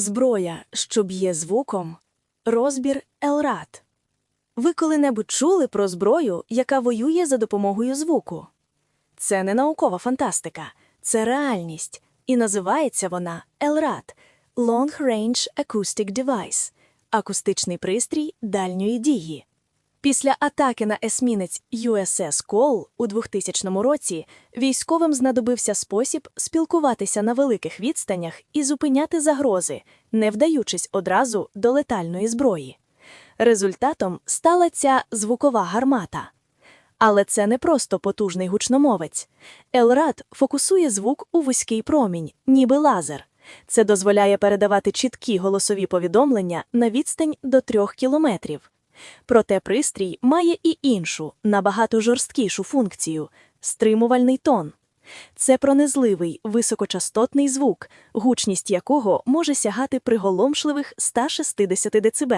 Зброя, що б'є звуком. Розбір Елрат. Ви коли-небудь чули про зброю, яка воює за допомогою звуку? Це не наукова фантастика, це реальність. І називається вона Елрат – Long Range Acoustic Device – акустичний пристрій дальньої дії. Після атаки на есмінець USS Cole у 2000 році військовим знадобився спосіб спілкуватися на великих відстанях і зупиняти загрози, не вдаючись одразу до летальної зброї. Результатом стала ця звукова гармата. Але це не просто потужний гучномовець. Елрад фокусує звук у вузький промінь, ніби лазер. Це дозволяє передавати чіткі голосові повідомлення на відстань до трьох кілометрів. Проте пристрій має і іншу, набагато жорсткішу функцію стримувальний тон. Це пронизливий високочастотний звук, гучність якого може сягати приголомшливих 160 дБ.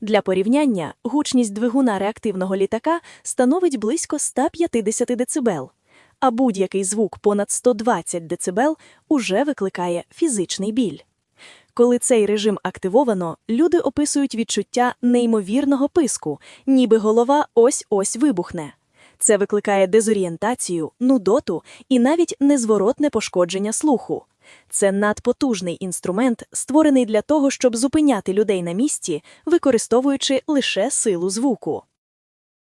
Для порівняння, гучність двигуна реактивного літака становить близько 150 дБ, а будь-який звук понад 120 дБ уже викликає фізичний біль. Коли цей режим активовано, люди описують відчуття неймовірного писку, ніби голова ось-ось вибухне. Це викликає дезорієнтацію, нудоту і навіть незворотне пошкодження слуху. Це надпотужний інструмент, створений для того, щоб зупиняти людей на місці, використовуючи лише силу звуку.